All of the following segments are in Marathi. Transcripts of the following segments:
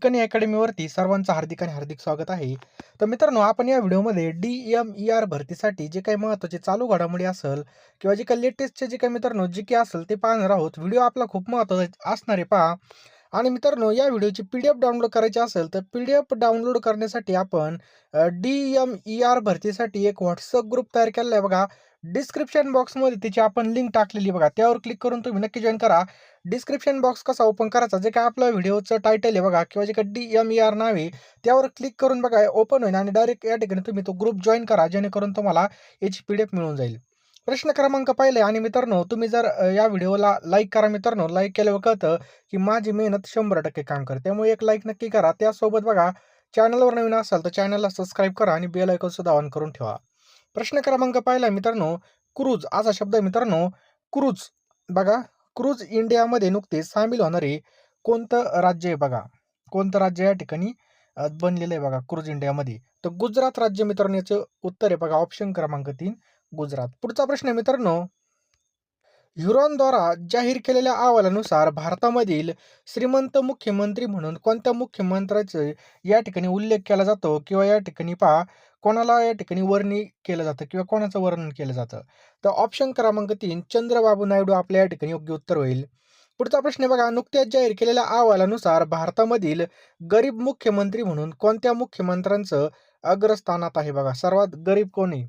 हिरकणी अकॅडमीवरती सर्वांचं हार्दिक आणि हार्दिक स्वागत आहे. तर मित्रांनो आपण या व्हिडिओमध्ये डी एम ई आर भरतीसाठी जे काही महत्त्वाचे चालू घडामोडी असेल किंवा जे काही लेटेस्टचे जे काही मित्रांनो जे काही असेल ते पाहणार आहोत. व्हिडिओ आपला खूप महत्त्वाचा असणार आहे पहा. आणि मित्रांनो या व्हिडिओची पी डी एफ डाउनलोड करायची असेल तर पी डी एफ डाउनलोड करण्यासाठी आपण डी एम ई आर भरतीसाठी एक व्हॉट्सअप ग्रुप तयार केलेला आहे. बघा डिस्क्रिप्शन बॉक्समध्ये त्याची आपण लिंक टाकलेली बघा. त्यावर क्लिक करून तुम्ही नक्की जॉईन करा. डिस्क्रिप्शन बॉक्स कसा ओपन करायचा? जे काय आपल्या व्हिडिओचं टायटल आहे बघा किंवा जे काय डी एम ई आर नाव आहे त्यावर क्लिक करून बघा ओपन होईल आणि डायरेक्ट या ठिकाणी तुम्ही तो ग्रुप जॉईन करा जेणेकरून तुम्हाला याची पी डी एफ मिळून जाईल. प्रश्न क्रमांक पहिले आणि मित्रांनो तुम्ही जर या व्हिडिओला लाईक करा मित्रांनो. लाईक केल्यावर कळतं की माझी मेहनत शंभर टक्के काम करते. त्यामुळे एक लाईक नक्की करा. त्यासोबत बघा चॅनलवर नवीन असाल तर चॅनलला सबस्क्राईब करा आणि बेल आयकॉन सुद्धा ऑन करून ठेवा. प्रश्न क्रमांक पाहिला मित्रांनो क्रूज असा शब्द मित्रांनो. क्रूज बघा क्रूज इंडियामध्ये नुकतेच सामील होणारे कोणतं राज्य आहे बघा. कोणतं राज्य या ठिकाणी बनलेलं आहे बघा क्रूज इंडियामध्ये. तर गुजरात राज्य मित्रांनो याचं उत्तर आहे बघा ऑप्शन क्रमांक तीन गुजरात. पुढचा प्रश्न आहे मित्रांनो. ह्युरॉनद्वारा जाहीर केलेल्या अहवालानुसार भारतामधील श्रीमंत मुख्यमंत्री म्हणून कोणत्या मुख्यमंत्र्याचे या ठिकाणी उल्लेख केला जातो? किंवा या ठिकाणी पहा कोणाला या ठिकाणी वर्णी केलं जातं किंवा कोणाचं वर्णन केलं जातं? तर ऑप्शन क्रमांक तीन चंद्रबाबू नायडू आपल्या या ठिकाणी योग्य उत्तर होईल. पुढचा प्रश्न बघा नुकत्याच जाहीर केलेल्या अहवालानुसार भारतामधील गरीब मुख्यमंत्री म्हणून कोणत्या मुख्यमंत्र्यांचं अग्रस्थानात आहे बघा? सर्वात गरीब कोणी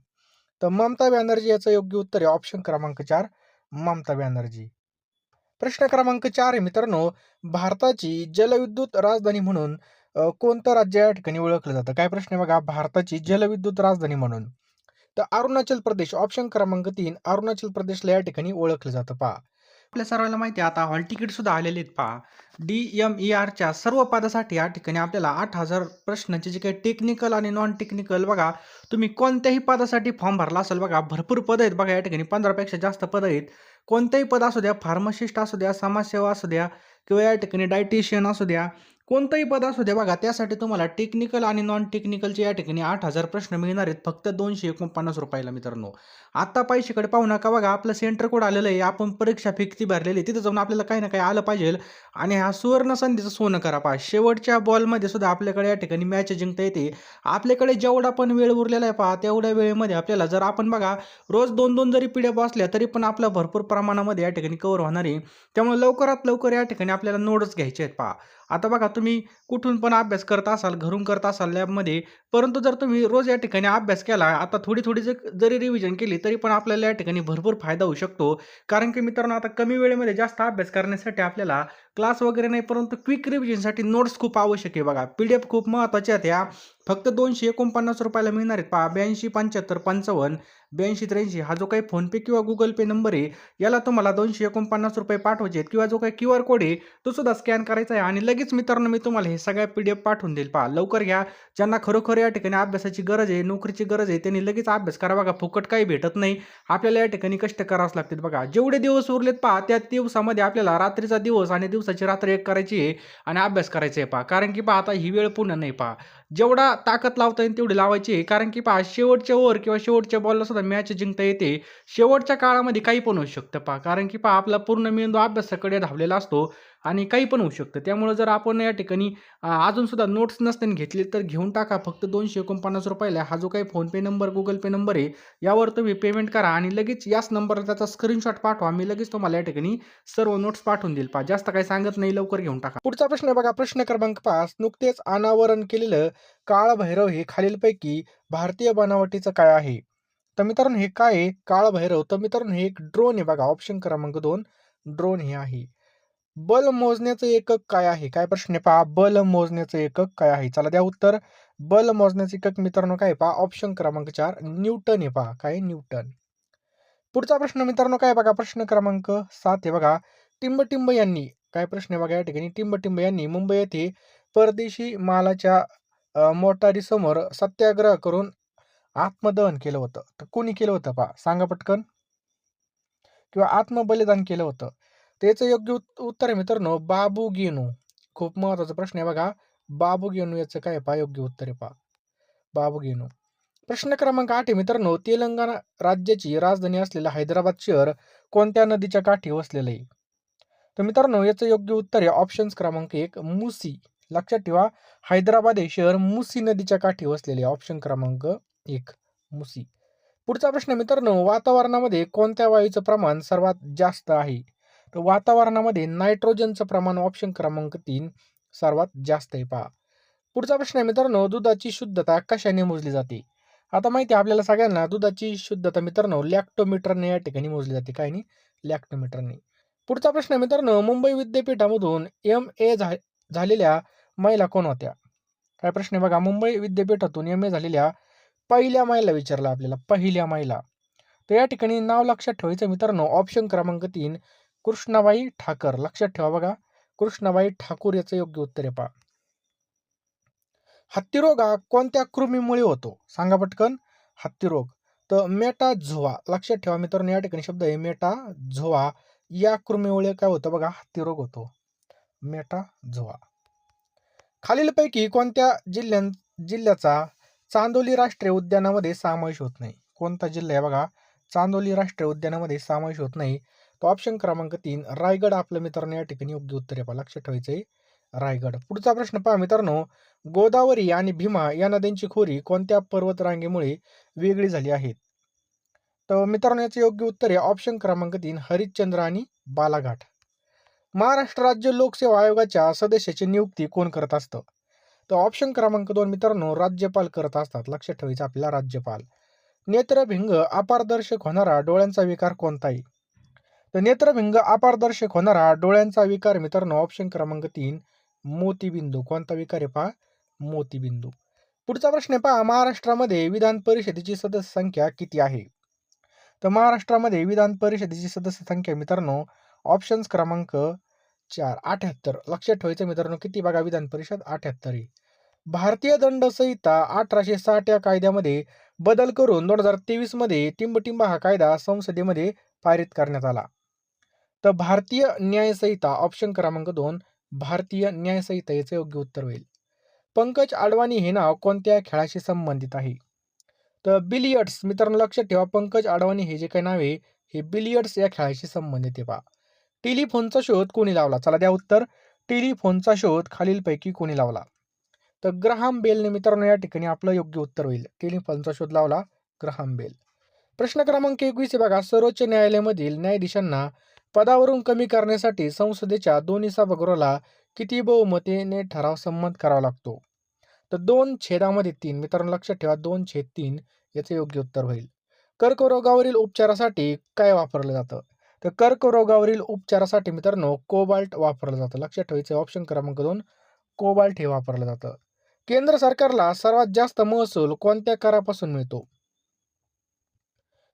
तर ममता बॅनर्जी याचं योग्य उत्तर आहे ऑप्शन क्रमांक चार ममता बॅनर्जी. प्रश्न क्रमांक चार आहे मित्रांनो भारताची जलविद्युत राजधानी म्हणून कोणतं राज्य या ठिकाणी ओळखलं जातं? काय प्रश्न आहे बघा भारताची जलविद्युत राजधानी म्हणून. तर अरुणाचल प्रदेश ऑप्शन क्रमांक तीन अरुणाचल प्रदेशला या ठिकाणी ओळखलं जातं. पहा. आपल्या सर्वांना माहिती आहे आता हॉल तिकीट सुद्धा आलेले आहेत पहा. डी एम ई आरच्या सर्व पदासाठी या ठिकाणी आपल्याला आठ हजार प्रश्नांचे जे काही टेक्निकल आणि नॉन टेक्निकल बघा तुम्ही कोणत्याही पदासाठी फॉर्म भरला असेल बघा भरपूर पद आहेत बघा या ठिकाणी पंधरापेक्षा जास्त पद आहेत. कोणतेही पद असू द्या फार्मासिस्ट असू द्या समाजसेवा असू द्या किंवा या ठिकाणी डायटिशियन असू द्या कोणतंही पद असू द्या बघा त्यासाठी तुम्हाला टेक्निकल आणि नॉन टेक्निकलचे या ठिकाणी आठ हजार प्रश्न मिळणार आहेत. फक्त दोनशे एकोणपन्नास रुपयाला मित्रांनो. आता पैशाकडे पाहू नका बघा आपलं सेंटर कोड आलेलं आहे. आपण परीक्षा फी भरलेली आहे. तिथं जाऊन आपल्याला काही ना काही आलं पाहिजे. आणि हा सुवर्ण संधीचं सोनं करा पहा. शेवटच्या बॉलमध्ये सुद्धा आपल्याकडे या ठिकाणी मॅच जिंकता येते. आपल्याकडे जेवढा पण वेळ उरलेला आहे पहा तेवढ्या वेळेमध्ये आपल्याला जर आपण बघा रोज दोन दोन जरी पिढ्या बसल्या तरी पण आपलं भरपूर प्रमाणामध्ये या ठिकाणी कवर होणार आहे. त्यामुळे लवकरात लवकर या ठिकाणी आपल्याला नोट्स घ्यायचे आहेत पहा. आता बघा तुम्ही कुठून पण अभ्यास करत असाल घरून करत असाल लॅबमध्ये परंतु जर तुम्ही रोज या ठिकाणी अभ्यास केला आता थोडी थोडी जर जरी रिव्हिजन केली तरी पण आपल्याला या ठिकाणी भरपूर फायदा होऊ शकतो. कारण की मित्रांनो आता कमी वेळेमध्ये जास्त अभ्यास करण्यासाठी आपल्याला क्लास वगैरे नाही परंतु क्विक रिव्हिजनसाठी नोट्स खूप आवश्यक आहे बघा. पी डी एफ खूप महत्त्वाच्या आहेत ह्या फक्त दोनशे एकोणपन्नास रुपयाला मिळणार आहेत. पहा ब्याऐंशी पंच्याहत्तर पंचावन्न ब्याऐंशी त्र्याऐंशी हा जो काही फोनपे किंवा गुगल पे नंबर आहे याला तुम्हाला दोनशे एकोणपन्नास रुपये पाठवायचे आहेत किंवा जो काही क्यू आर कोड आहे तो सुद्धा स्कॅन करायचा आहे. आणि लगेच मित्रांनो मी तुम्हाला हे सगळ्या पी डी एफ पाठवून देईल. पहा लवकर घ्या. ज्यांना खरोखर या ठिकाणी अभ्यासाची गरज आहे नोकरीची गरज आहे त्यांनी लगेच अभ्यास करा बघा. फुकट काही भेटत नाही. आपल्याला या ठिकाणी कष्ट करावंच लागतात बघा. जेवढे दिवस उरलेत पहा त्या दिवसामध्ये आपल्याला रात्रीचा दिवस आणि दिवसाची रात्र एक करायची आहे आणि अभ्यास करायचा आहे पहा. कारण की पहा आता ही वेळ पुन्हा नाही पहा. जेवढा ताकद लावता येईल तेवढी लावायची आहे. कारण की पहा शेवटच्या ओव्हर किंवा शेवटच्या बॉलला सुद्धा मॅच जिंकता येते. शेवटच्या काळामध्ये काही पण होऊ शकतं पहा. कारण की पहा आपला पूर्ण मेंदू अभ्यासाकडे धावलेला असतो आणि काही पण होऊ शकतं. त्यामुळे जर आपण या ठिकाणी अजूनसुद्धा नोट्स नसताना घेतले तर घेऊन टाका. फक्त दोनशे एकोणपन्नास रुपयाला हा जो काही PhonePe number Google Pay number आहे यावर तुम्ही पेमेंट करा आणि लगेच याच नंबरला त्याचा स्क्रीनशॉट पाठवा. मी लगेच तुम्हाला या ठिकाणी सर्व नोट्स पाठवून देईल पहा. जास्त काही सांगत नाही लवकर घेऊन टाका. पुढचा प्रश्न आहे बघा. प्रश्न क्रमांक पाच. नुकतेच अनावरण केलेलं काळभैरव हे खालीलपैकी भारतीय बनावटीचं काय आहे? तर मित्रांनो हे काय आहे? काळभैरव तर मित्रांनो हे एक ड्रोन आहे बघा ऑप्शन क्रमांक दोन. ड्रोन हे आहे. बल मोजण्याचं एकक काय आहे? काय प्रश्न आहे? पहा बल मोजण्याचं एकक काय आहे? चला द्या उत्तर. बल मोजण्याचं एकक मित्रांनो काय पहा ऑप्शन क्रमांक चार. न्यूटन आहे पहा काय न्यूटन. पुढचा प्रश्न मित्रांनो काय बघा? प्रश्न क्रमांक सात आहे बघा. टिंबटिंब यांनी काय प्रश्न आहे बघा या ठिकाणी? टिंबटिंब यांनी मुंबई येथे परदेशी मालाच्या मोटारीसमोर सत्याग्रह करून आत्मदहन केलं होतं. तर कोणी केलं होतं पहा? सांगा पटकन. किंवा आत्मबलिदान केलं होतं. त्याचं योग्य उत- उत्तर आहे मित्रांनो बाबू गेनू. खूप महत्त्वाचा प्रश्न आहे बघा. बाबू गेनू याचं काय पहा? योग्य उत्तर आहे पहा. बाबू गेनू. प्रश्न क्रमांक आठ आहे मित्रांनो तेलंगणा राज्याची राजधानी असलेलं हैदराबाद शहर कोणत्या नदीच्या काठी वसलेलं आहे? तर मित्रांनो याचं योग्य उत्तर आहे ऑप्शन्स क्रमांक एक मुसी. लक्षात ठेवा हैदराबाद हे शहर मुसी नदीच्या काठी वसलेले ऑप्शन क्रमांक एक मुसी. पुढचा प्रश्न मित्रांनो वातावरणामध्ये कोणत्या वायूचं प्रमाण सर्वात जास्त आहे? तर वातावरणामध्ये नायट्रोजनचं प्रमाण ऑप्शन क्रमांक तीन सर्वात जास्त आहे पहा. पुढचा प्रश्न आहे मित्रांनो दुधाची शुद्धता कशाने मोजली जाते? आता माहिती आहे आपल्याला सगळ्यांना दुधाची शुद्धता मित्रांनो लॅक्टोमीटरने या ठिकाणी मोजली जाते काय नाही? लॅक्टोमीटरने पुढचा प्रश्न आहे मित्रांनो मुंबई विद्यापीठामधून एम ए झालेल्या महिला कोण होत्या? काय प्रश्न आहे? बघा मुंबई विद्यापीठातून एम ए झालेल्या पहिल्या महिला विचारला आपल्याला पहिल्या महिला. तर या ठिकाणी नाव लक्षात ठेवायचं मित्रांनो ऑप्शन क्रमांक तीन कृष्णाबाई ठाकर. लक्षात ठेवा बघा कृष्णाबाई ठाकूर याचं योग्य उत्तर आहे पहा. हत्तीरोग हा कोणत्या कृमीमुळे होतो? सांगा पटकन. हत्तीरोग. तर मेटा झोवा लक्षात ठेवा मित्रांनो या ठिकाणी शब्द आहे मेटा झोवा या कृमीमुळे काय होतं बघा हत्तीरोग होतो. मेटा झोवा खालीलपैकी कोणत्या जिल्ह्यां जिल्ह्याचा चांदोली राष्ट्रीय उद्यानामध्ये समावेश होत नाही? कोणता जिल्हा आहे बघा? चांदोली राष्ट्रीय उद्यानामध्ये समावेश होत नाही. तो ऑप्शन क्रमांक तीन रायगड. आपलं मित्रांनो या ठिकाणी योग्य उत्तर आहे लक्ष लक्षात ठेवायचं आहे रायगड. पुढचा प्रश्न पहा मित्रांनो. गोदावरी आणि भीमा या नद्यांची खोरी कोणत्या पर्वतरांगेमुळे वेगळी झाली आहेत? तर मित्रांनो याचं योग्य उत्तर आहे. ऑप्शन क्रमांक तीन हरिश्चंद्र आणि बालाघाट. महाराष्ट्र राज्य लोकसेवा आयोगाच्या सदस्याची नियुक्ती कोण करत असतं? तर ऑप्शन क्रमांक दोन मित्रांनो राज्यपाल करत असतात. लक्षात ठेवायचं आपल्याला राज्यपाल. नेत्रभिंग अपारदर्शक होणारा डोळ्यांचा विकार कोणता आहे तर नेत्रभिंग अपारदर्शक होणारा डोळ्यांचा विकार मित्रांनो ऑप्शन क्रमांक तीन मोतीबिंदू. कोणता विकार आहे पहा? मोतीबिंदू. पुढचा प्रश्न आहे पहा महाराष्ट्रामध्ये विधान परिषदेची सदस्य संख्या किती आहे? तर महाराष्ट्रामध्ये विधान परिषदेची सदस्य संख्या मित्रांनो ऑप्शन्स क्रमांक चार अठ्याहत्तर. लक्षात ठेवायचं मित्रांनो किती बघा विधान परिषद? अठ्याहत्तर आहे. भारतीय दंड संहिता अठराशे साठ या कायद्यामध्ये बदल करून दोन हजार तेवीसमध्ये टिंबटिंबा हा कायदा संसदेमध्ये पारित करण्यात आला. तर भारतीय न्यायसंहिता ऑप्शन क्रमांक दोन भारतीय न्यायसंहिता याचं योग्य उत्तर होईल. पंकज आडवाणी हे नाव कोणत्या खेळाशी संबंधित आहे? तर बिलियर्ड्स मित्रांनो लक्षात ठेवा पंकज आडवाणी हे जे काही नाव आहे हे बिलियर्ड्स या खेळाशी संबंधित आहे पहा. टेलिफोनचा शोध कोणी लावला? चला द्या उत्तर. टेलिफोनचा शोध खालीलपैकी कोणी लावला? तर ग्रहाम बेलने मित्रांनो या ठिकाणी आपलं योग्य उत्तर होईल. टेलिफोनचा शोध लावला ग्रहाम बेल. प्रश्न क्रमांक एकवीस बघा. सर्वोच्च न्यायालयामधील न्यायाधीशांना पदावरून कमी करण्यासाठी संसदेच्या दोन्ही सभागृहाला किती बहुमतीने ठराव संमत करावा लागतो? तर दोन छेदामध्ये तीन. मित्रांनो लक्षात ठेवा. दोन छेद तीन याचं योग्य उत्तर होईल. कर्करोगावरील उपचारासाठी काय वापरलं जातं? तर कर्करोगावरील उपचारासाठी मित्रांनो कोबाल्ट वापरलं जातं. लक्षात ठेवायचं ऑप्शन क्रमांक दोन कोबाल्ट हे वापरलं जातं. केंद्र सरकारला सर्वात जास्त महसूल कोणत्या करापासून मिळतो?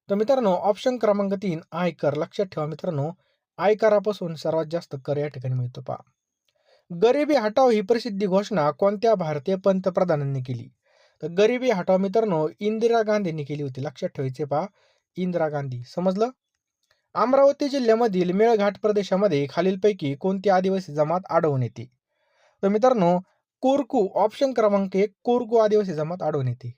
तर मित्रांनो ऑप्शन क्रमांक तीन आयकर. लक्षात ठेवा मित्रांनो आयकरापासून सर्वात जास्त कर या ठिकाणी मिळतो पा गरिबी हटाव ही प्रसिद्धी घोषणा कोणत्या भारतीय पंतप्रधानांनी केली? तर गरिबी हटाव मित्रांनो इंदिरा गांधींनी केली होती. लक्षात ठेवायचे पा इंदिरा गांधी. समजलं? अमरावती जिल्ह्यामधील मेळघाट प्रदेशामध्ये खालीलपैकी कोणती आदिवासी जमात आढळून येते? तर मित्रांनो कोरकू ऑप्शन क्रमांक एक कोरकू आदिवासी जमात आढळून येते.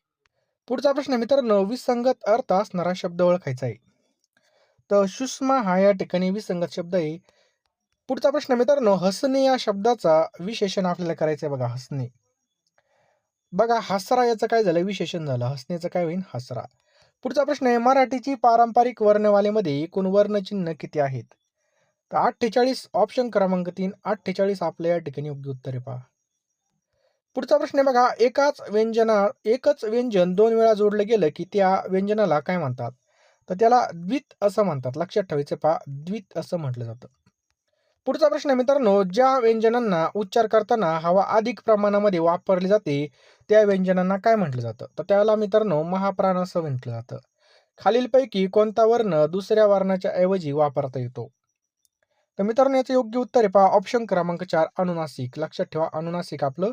पुढचा प्रश्न मित्रांनो विसंगत अर्थ असणारा शब्द ओळखायचा आहे. तर सुषमा हा या ठिकाणी विसंगत शब्द आहे. पुढचा प्रश्न मित्रांनो हसणे या शब्दाचा विशेषण आपल्याला करायचं आहे बघा हसणे. बघा हसरा याचं काय झालं? विशेषण झालं. हसण्याचं काय होईल हसरा. पुढचा प्रश्न आहे मराठीची पारंपरिक वर्णवालेमध्ये एकूण वर्णचिन्ह किती आहेत? तर अठ्ठेचाळीस ऑप्शन क्रमांक तीन अठ्ठेचाळीस आपल्या या ठिकाणी योग्य उत्तरे पहा. पुढचा प्रश्न आहे बघा एकाच व्यंजना एकच व्यंजन दोन वेळा जोडलं गेलं की त्या व्यंजनाला काय म्हणतात? तर त्याला द्वित असं म्हणतात लक्षात ठेवायचं पहा द्वित असं म्हटलं जातं. पुढचा प्रश्न मित्रांनो ज्या व्यंजनांना उच्चार करताना हवा अधिक प्रमाणामध्ये वापरली जाते त्या व्यंजनांना काय म्हटलं जातं? तर त्याला मित्रांनो महाप्राण असं म्हटलं जातं. खालीलपैकी कोणता वर्ण दुसऱ्या वर्णाच्या ऐवजी वापरता येतो? तर मित्रांनो याचं योग्य उत्तर आहे पहा ऑप्शन क्रमांक चार अनुनासिक. लक्षात ठेवा अनुनासिक आपलं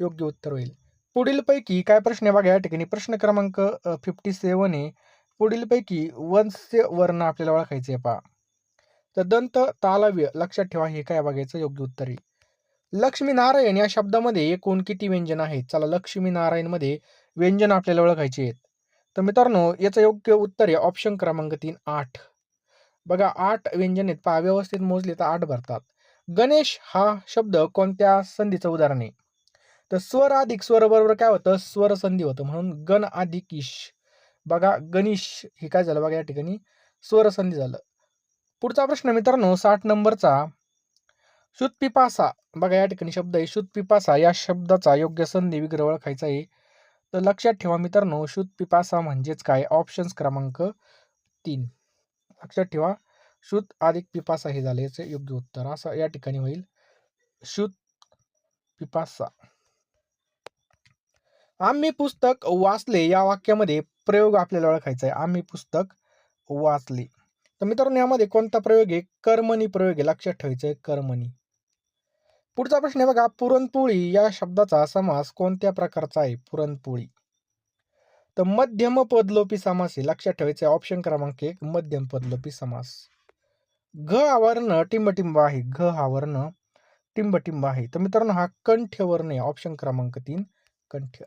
योग्य उत्तर होईल. पुढीलपैकी काय प्रश्न आहे? बघा या ठिकाणी प्रश्न क्रमांक फिफ्टी सेवन आहे. पुढीलपैकी वंस्य वर्ण आपल्याला ओळखायचे आहे पहा. तर दंत तालव्य लक्षात ठेवा हे काय बघायचं? योग्य उत्तर आहे लक्ष्मीनारायण या शब्दामध्ये एकूण किती व्यंजन आहेत? चला लक्ष्मीनारायणमध्ये व्यंजन आपल्याला ओळखायचे आहेत. तर मित्रांनो याचं योग्य उत्तर आहे ऑप्शन क्रमांक तीन आठ. बघा आठ व्यंजन आहेत. पहा व्यवस्थित मोजले तर आठ भरतात. गणेश हा शब्द कोणत्या संधीचं उदाहरण आहे तर स्वर अधिक स्वर बरोबर काय होतं? स्वर संधी होतं. म्हणून गण अधिक ईश. बघा गणेश हे काय झालं? बघा या ठिकाणी स्वर संधी झालं. पुढचा प्रश्न मित्रांनो साठ नंबरचा. शुद्ध पिपासा. बघा या ठिकाणी शब्द आहे शुद्ध पिपासा. या शब्दाचा योग्य संधी विग्रह ओळखायचा आहे. तर लक्षात ठेवा मित्रांनो शुद्ध पिपासा म्हणजेच काय? ऑप्शन्स क्रमांक तीन. लक्षात ठेवा शुद्ध अधिक पिपासा हे झाले याचे योग्य उत्तर. असं या ठिकाणी होईल शुद्ध पिपासा. आम्ही पुस्तक वाचले या वाक्यामध्ये प्रयोग आपल्याला ओळखायचा आहे. आम्ही पुस्तक वाचले. तर मित्रांनो यामध्ये कोणता प्रयोग आहे? कर्मणी प्रयोग आहे. लक्षात ठेवायचं आहे कर्मणी. पुढचा प्रश्न आहे बघा पुरणपोळी या शब्दाचा समास कोणत्या प्रकारचा आहे? पुरणपोळी. तर मध्यम पदलोपी समास आहे. लक्षात ठेवायचे ऑप्शन क्रमांक एक मध्यम पदलोपी समास. घ आवर्ण टिंबटिंब आहे. घ आवर्ण टिंबटिंब आहे. तर मित्रांनो हा कंठ्य वर्ण आहे. ऑप्शन क्रमांक तीन कंठ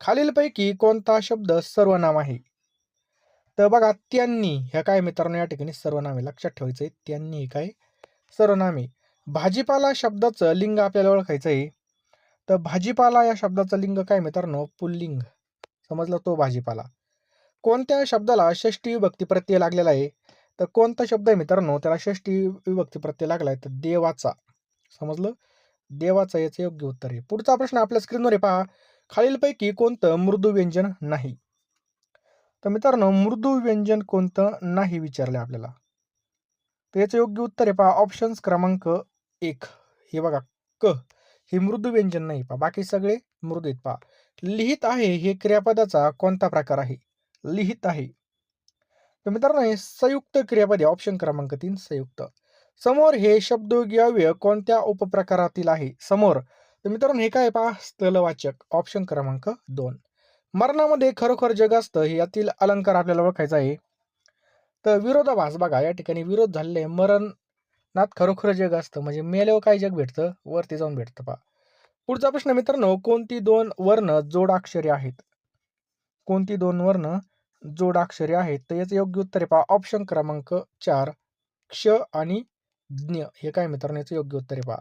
खालीलपैकी कोणता शब्द सर्वनाम आहे? तर बघा त्यांनी ह्या काय मित्रांनो या ठिकाणी सर्वनामे लक्षात ठेवायचं आहे त्यांनी काय? सर्वनामे. भाजीपाला शब्दाचं लिंग आपल्याला ओळखायचं आहे. तर भाजीपाला या शब्दाचं लिंग काय मित्रांनो? पुल्लिंग. समजलं तो भाजीपाला. कोणत्या शब्दाला षष्टी विभक्ती प्रत्यय लागलेला आहे? तर कोणता शब्द आहे मित्रांनो? त्याला षष्टी विभक्ती प्रत्यय लागला आहे तर देवाचा. समजलं? देवाचा याचं योग्य उत्तर आहे. पुढचा प्रश्न आपल्या स्क्रीनवर आहे पहा. खालीलपैकी कोणतं मृदू व्यंजन नाही? तर मित्रांनो मृदू व्यंजन कोणतं नाही विचारलं आपल्याला. तर याचं योग्य उत्तर आहे पहा ऑप्शन्स क्रमांक एक. हे बघा क. हे मृदू व्यंजन नाही पहा बाकी सगळे मृदू आहेत पहा. लिहित आहे हे क्रियापदाचा कोणता प्रकार आहे? लिहित आहे. तर मित्रांनो हे संयुक्त क्रियापद आहे ऑप्शन क्रमांक तीन संयुक्त. समोर हे शब्दोग्याव्य कोणत्या उपप्रकारातील आहे? समोर. तर मित्रांनो हे काय पहा स्थलवाचक ऑप्शन क्रमांक दोन. मरणामध्ये खरोखर जग असतं हे यातील अलंकार आपल्याला ओळखायचा आहे. तर विरोधाभास बघा या ठिकाणी विरोध झालेले मरणात खरोखर जग असतं म्हणजे मेल्यावर काय जग भेटतं? वरती जाऊन भेटतं पहा. पुढचा प्रश्न मित्रांनो कोणती दोन वर्ण जोडाक्षरे आहेत? कोणती दोन वर्ण जोडाक्षरे आहेत? तर याचं योग्य उत्तर आहे पहा ऑप्शन क्रमांक चार क्ष आणि ज्ञ. हे काय मित्रांनो याचं योग्य उत्तर आहे पहा.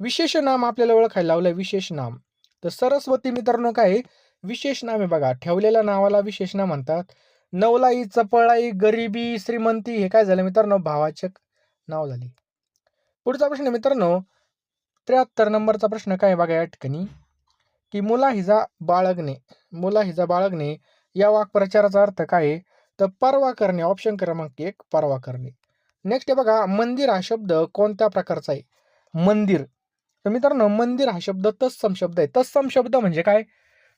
विशेष नाम आपल्याला ओळखायला लावलं विशेष नाम. तर सरस्वती मित्रांनो काय विशेष नाम बघा. ठेवलेल्या नावाला विशेष नाव म्हणतात. नवलाई चपळाई गरिबी श्रीमंती हे काय झालं मित्रांनो? भावाचक नाव झाले. पुढचा प्रश्न मित्रांनो त्र्याहत्तर नंबरचा प्रश्न काय बघा या ठिकाणी? की मुला हिजा बाळगणे मुला हिजा बाळगणे या वाक्प्रचाराचा अर्थ काय तर परवा करणे ऑप्शन क्रमांक एक परवा करणे. नेक्स्ट आहे बघा मंदिर हा शब्द कोणत्या प्रकारचा आहे? मंदिर. तर मित्रांनो मंदिर हा शब्द तत्सम शब्द आहे. तत्सम शब्द म्हणजे काय?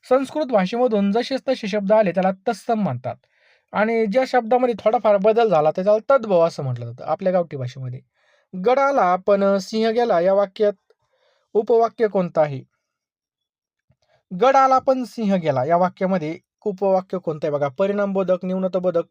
संस्कृत भाषेमधून जसे तसे शब्द आले त्याला तत्सम म्हणतात. आणि ज्या शब्दामध्ये थोडाफार बदल झाला त्याला तद्भव असं म्हटलं जातं आपल्या गावठी भाषेमध्ये. गड आला पण सिंह गेला या वाक्यात उपवाक्य कोणतं आहे? गड आला पण सिंह गेला या वाक्यामध्ये उपवाक्य कोणतं आहे बघा? परिणाम बोधक न्यूनता बोधक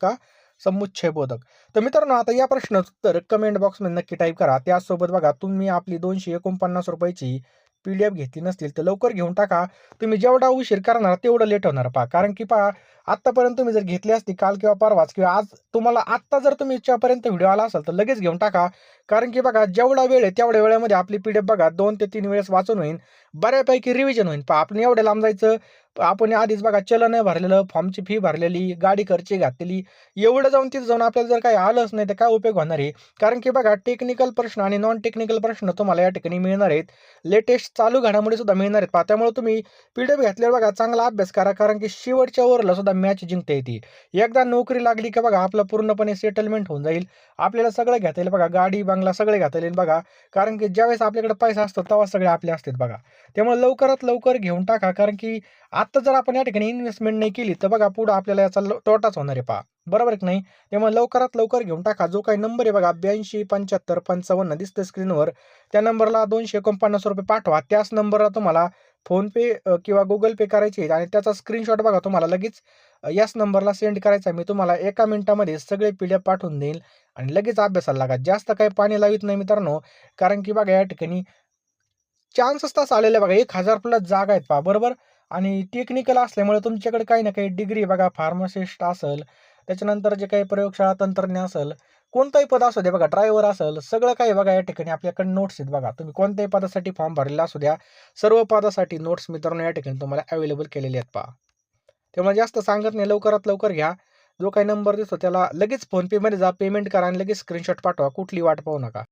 का समुच्छय बोधक? तर मित्रांनो आता या प्रश्नाचं उत्तर कमेंट बॉक्समध्ये नक्की टाईप करा. त्यासोबत बघा तुम्ही आपली दोनशे एकोणपन्नास रुपयाची पी डी एफ घेतली नसतील तर लवकर घेऊन टाका. तुम्ही जेवढा उशीर करणार तेवढं लेट होणार पहा. कारण की पहा आत्तापर्यंत तुम्ही जर घेतली असती काल किंवा परवाच किंवा आज तुम्हाला आत्ता जर तुम्ही इच्छापर्यंत व्हिडिओ आला असाल तर लगेच घेऊन टाका. कारण की बघा जेवढा वेळ आहे तेवढ्या वेळेमध्ये आपली पी डी एफ बघा दोन ते तीन वेळेस वाचून होईल बऱ्यापैकी रिव्हिजन होईल पहा आपण एवढ्या लांब जायचं आपण आधीच बघा चलन भरलेलं फॉर्मची फी भरलेली गाडी खर्ची घातलेली एवढं जाऊन तिथं जाऊन आपल्याला जर काही आलंच नाही तर काय उपयोग होणार आहे? कारण की बघा टेक्निकल प्रश्न आणि नॉन टेक्निकल प्रश्न तुम्हाला या ठिकाणी मिळणार आहेत. लेटेस्ट चालू घडामोडी सुद्धा मिळणार आहेत. पहा त्यामुळे तुम्ही पी डी एफ घेतल्यावर बघा चांगला अभ्यास करा कारण की शेवटच्या ओव्हरला सुद्धा मॅच जिंकता येते. एकदा नोकरी लागली की बघा आपलं पूर्णपणे सेटलमेंट होऊन जाईल. आपल्याला सगळं घेता येईल बघा गाडी बंगला सगळे घेता येईल बघा. कारण की ज्यावेळेस आपल्याकडे पैसा असतो तेव्हा सगळे आपले असतात बघा. त्यामुळे लवकरात लवकर घेऊन टाका कारण की आत्ता जर आपण या ठिकाणी इन्व्हेस्टमेंट नाही केली तर बघा पुढं आपल्याला याचा तोटाच होणार आहे पहा. बरोबर की नाही? त्यामुळे लवकरात लवकर घेऊन टाका. जो काही नंबर आहे बघा ब्याऐंशी पंच्याहत्तर पंचावन्न दिसतं स्क्रीनवर त्या नंबरला दोनशे एकोणपन्नास रुपये पाठवा. त्याच नंबरला तुम्हाला फोनपे किंवा गुगल पे करायचे आणि त्याचा स्क्रीनशॉट बघा तुम्हाला लगेच याच नंबरला सेंड करायचा आहे. मी तुम्हाला एका मिनिटामध्ये सगळे पी डी एफ पाठवून देईल आणि लगेच अभ्यासाला लागा. जास्त काही पाणी लावित नाही मित्रांनो. कारण की बघा या ठिकाणी चान्सेस तास आलेले बघा. एक हजार प्लस जागा आहेत पहा. बरोबर? आणि टेक्निकल असल्यामुळे तुमच्याकडे काही ना काही डिग्री बघा फार्मासिस्ट असेल त्याच्यानंतर जे काही प्रयोगशाळा तंत्रज्ञ असेल कोणताही पद असू द्या बघा ड्रायव्हर असेल सगळं काही बघा या ठिकाणी आपल्याकडे नोट्स आहेत बघा. तुम्ही कोणत्याही पदासाठी फॉर्म भरलेला असू द्या सर्व पदासाठी नोट्स मित्रांनो या ठिकाणी तुम्हाला अवेलेबल केलेले आहेत पहा. त्यामुळे जास्त सांगत नाही लवकरात लवकर घ्या. जो काही नंबर दिसतो त्याला लगेच फोनपेमध्ये जा पेमेंट करा आणि लगेच स्क्रीनशॉट पाठवा कुठली वाट पाहू नका.